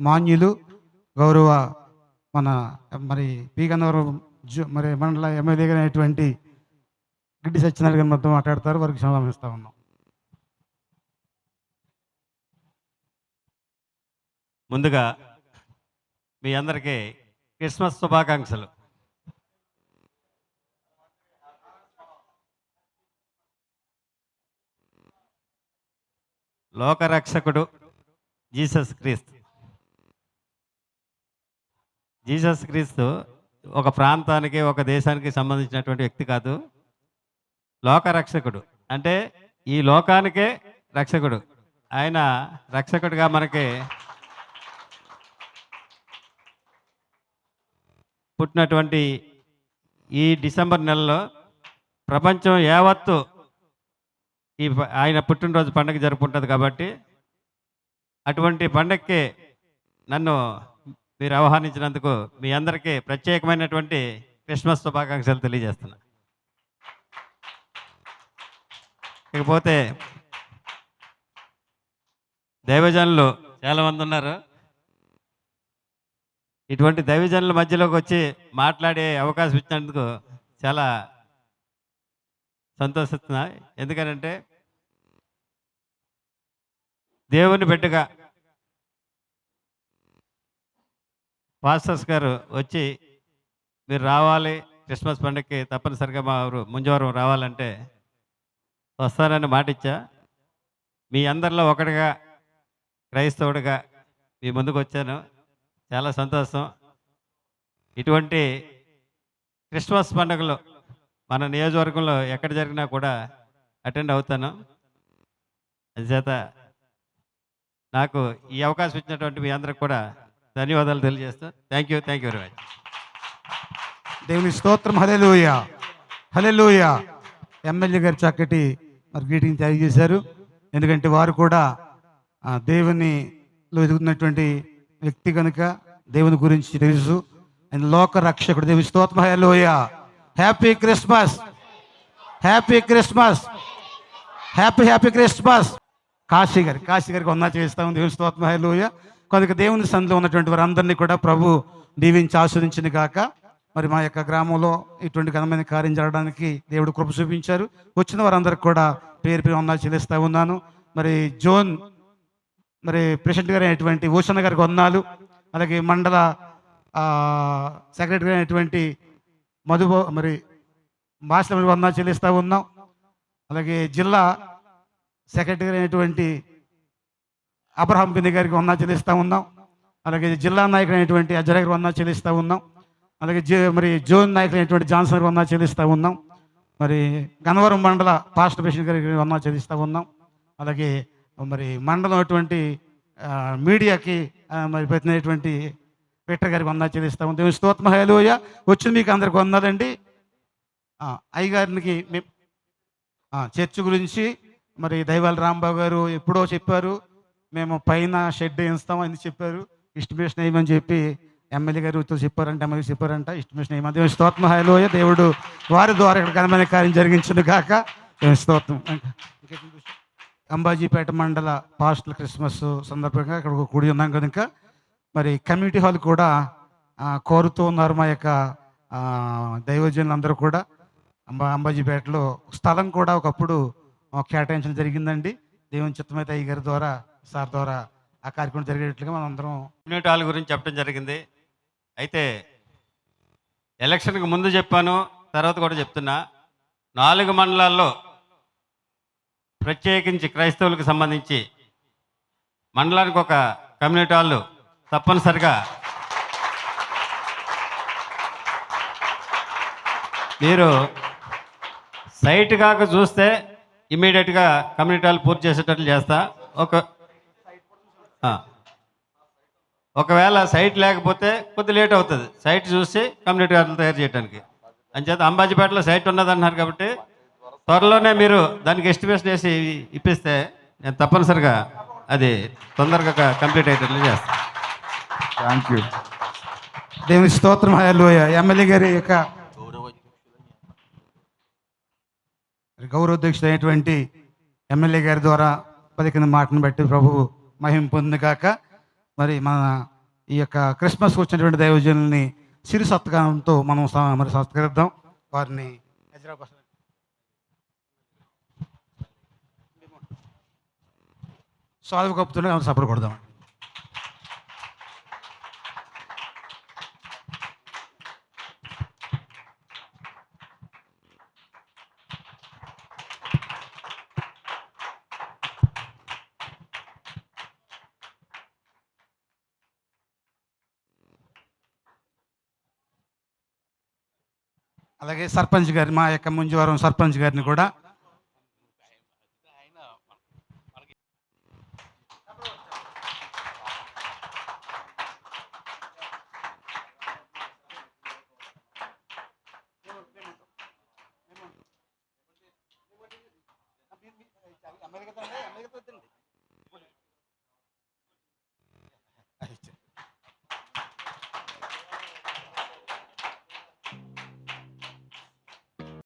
మాన్యులు గౌరవ మన మరి పి. గన్నవరం మరి మండల ఎమ్మెల్యే అయినటువంటి గిడ్డి సత్యనారాయణ గారు మొత్తం మాట్లాడతారు. వారికి సమావేశిస్తా ఉన్నాం. ముందుగా మీ అందరికీ క్రిస్మస్ శుభాకాంక్షలు. లోకరక్షకుడు జీసస్ క్రీస్తు. జీసస్ క్రీస్తు ఒక ప్రాంతానికి ఒక దేశానికి సంబంధించినటువంటి వ్యక్తి కాదు. లోక రక్షకుడు అంటే ఈ లోకానికే రక్షకుడు. ఆయన రక్షకుడిగా మనకి పుట్టినటువంటి ఈ డిసెంబర్ నెలలో ప్రపంచం యావత్తు ఈ ఆయన పుట్టినరోజు పండుగ జరుపుకుంటుంది కాబట్టి అటువంటి పండగకి నన్ను మీరు ఆహ్వానించినందుకు మీ అందరికీ ప్రత్యేకమైనటువంటి క్రిస్మస్ శుభాకాంక్షలు తెలియజేస్తున్నా. ఇకపోతే దైవజనులు చాలామంది ఉన్నారు. ఇటువంటి దైవజనుల మధ్యలోకి వచ్చి మాట్లాడే అవకాశం ఇచ్చినందుకు చాలా సంతోషిస్తున్నా. ఎందుకనంటే దేవుని బిడ్డగా పాస్టర్స్ గారు వచ్చి మీరు రావాలి క్రిస్మస్ పండుగకి తప్పనిసరిగా మా ఊరు ముంజవరం రావాలంటే వస్తానని మాట ఇచ్చా మీ అందరిలో ఒకటిగా క్రైస్తవుడిగా మీ ముందుకు వచ్చాను. చాలా సంతోషం. ఇటువంటి క్రిస్మస్ పండుగలు మన నియోజకవర్గంలో ఎక్కడ జరిగినా కూడా అటెండ్ అవుతాను. అందుచేత నాకు ఈ అవకాశం ఇచ్చినటువంటి మీ అందరికి కూడా ధన్యవాదాలు తెలియజేస్తాను thank you thank you very much దేవుని స్తోత్రం హలెలూయ హలెలూయ ఎమ్మెల్యే గారు చక్కటి మరి గ్రీటింగ్ తెలియజేశారు ఎందుకంటే వారు కూడా దేవునిలో ఎదుగుతున్నటువంటి వ్యక్తి కనుక దేవుని గురించి తెలుసు. ఆయన లోక రక్షకుడు దేవుని స్తోత్రం hallelujah happy Christmas happy Christmas happy happy Christmas Kashi గారి కాశీ గారికి వందా చేస్తాము దేవుని స్తోత్రం హల్లెలూయా. కొంత దేవుని సందులో ఉన్నటువంటి వారందరినీ కూడా ప్రభు దీవించి ఆస్వాదించింది కాక మరి మా యొక్క గ్రామంలో ఇటువంటి ఘనమైన కార్యం జరగడానికి దేవుడు కృప చూపించారు. వచ్చిన వారందరికి కూడా పేరు పేరు ఉన్నా చెల్లిస్తూ ఉన్నాను. మరి జోన్ మరి ప్రెసిడెంట్ గారు అయినటువంటి భూషణ గారికి వందాలు అలాగే మండల సెక్రటరీ అయినటువంటి మధుబో మరి భాష వందా చెల్లిస్తూ ఉన్నాం. అలాగే జిల్లా సెక్రటరీ అయినటువంటి అబ్రహాం బింది గారికి వందనాలు చెల్లిస్తూ ఉన్నాం. అలాగే జిల్లా నాయకుడు అయినటువంటి అజయ్ గారికి వందనాలు చెల్లిస్తూ ఉన్నాం. అలాగే జో మరి జోన్ నాయకుడు అయినటువంటి జాన్సన్ గారికి వందనాలు చెల్లిస్తూ ఉన్నాం. మరి గన్నవరం మండల పాస్ట్ పేషెంట్ గారికి వందనాలు చెల్లిస్తూ ఉన్నాం. అలాగే మరి మండలం అటువంటి మీడియాకి మరి పెట్టినటువంటి పెట్టర్ గారికి వందనాలు చెల్లిస్తూ ఉన్నాం. దేవుని స్తోత్రం. హలోయ వచ్చి మీకు అందరికి వందాలండి అయ్యగారికి మేము చర్చ్ గురించి మరి దైవాల రాంబాబు గారు ఎప్పుడో చెప్పారు. మేము పైన షెడ్ వేయిస్తామని చెప్పారు. ఇస్టిమేషన్ వేయమని చెప్పి ఎమ్మెల్యే గారితో చెప్పారంట ఎమ్మెల్యే చెప్పారంట. ఇస్టిమేషన్ వేయమని దేవుని స్తోత్రం. దేవుడు వారి ద్వారా ఇక్కడ ఘనమైన కార్యం జరిగించింది కాక స్తోత్రం. అంబాజీపేట మండల పాస్టల్ క్రిస్మస్ సందర్భంగా ఇక్కడ కూడి ఉన్నాం కనుక. మరి కమ్యూనిటీ హాల్ కూడా కోరుతూ ఉన్నారు మా యొక్క దైవజనులందరూ కూడా. అంబా అంబాజీపేటలో స్థలం కూడా ఒకప్పుడు కేటాయించడం జరిగిందండి. దేవుని చిత్తమైతే అయ్య గారి ద్వారా సార్ ద్వారా ఆ కార్యక్రమం జరిగేటట్లుగా మనం అందరం కమ్యూనిటీ హాల్ గురించి చెప్పడం జరిగింది. అయితే ఎలక్షన్కి ముందు చెప్పాను తర్వాత కూడా చెప్తున్నా. నాలుగు మండలాల్లో ప్రత్యేకించి క్రైస్తవులకు సంబంధించి మండలానికి ఒక కమ్యూనిటీ హాల్ తప్పనిసరిగా మీరు సైట్ కాక చూస్తే ఇమీడియట్గా కమ్యూనిటీ హాల్ పూర్తి చేసేటట్లు చేస్తా. ఒక ఒకవేళ సైట్ లేకపోతే కొద్ది లేట్ అవుతుంది. సైట్ చూసి కమ్యూనిటీ హాల్ తయారు చేయడానికి అంచేత అంబాజీపేటలో సైట్ ఉన్నదన్నారు కాబట్టి త్వరలోనే మీరు దానికి ఎస్టిమేషన్ వేసి ఇప్పిస్తే నేను తప్పనిసరిగా అది తొందరగా కంప్లీట్ అయ్యేటట్లు చేస్తాను థ్యాంక్ యూ దేవుని స్తోత్రం. హలోయ ఎమ్మెల్యే గారి యొక్క గౌరవాధ్యక్షుడు అయినటువంటి ఎమ్మెల్యే గారి ద్వారా పలికిన మాటను బట్టి ప్రభువు మహిం పొందుగాక కాక మరి మన ఈ యొక్క క్రిస్మస్ వచ్చినటువంటి దైవజనుల్ని సిరి సత్కారంతో మనం మరి సత్కరిద్దాం వారిని హైదరాబాద్ సాల్వ్ కప్పుతూనే సపోర్ట్ కొడదాం అలాగే సర్పంచ్ గారి మా యొక్క ముంజవరం సర్పంచ్ గారిని కూడా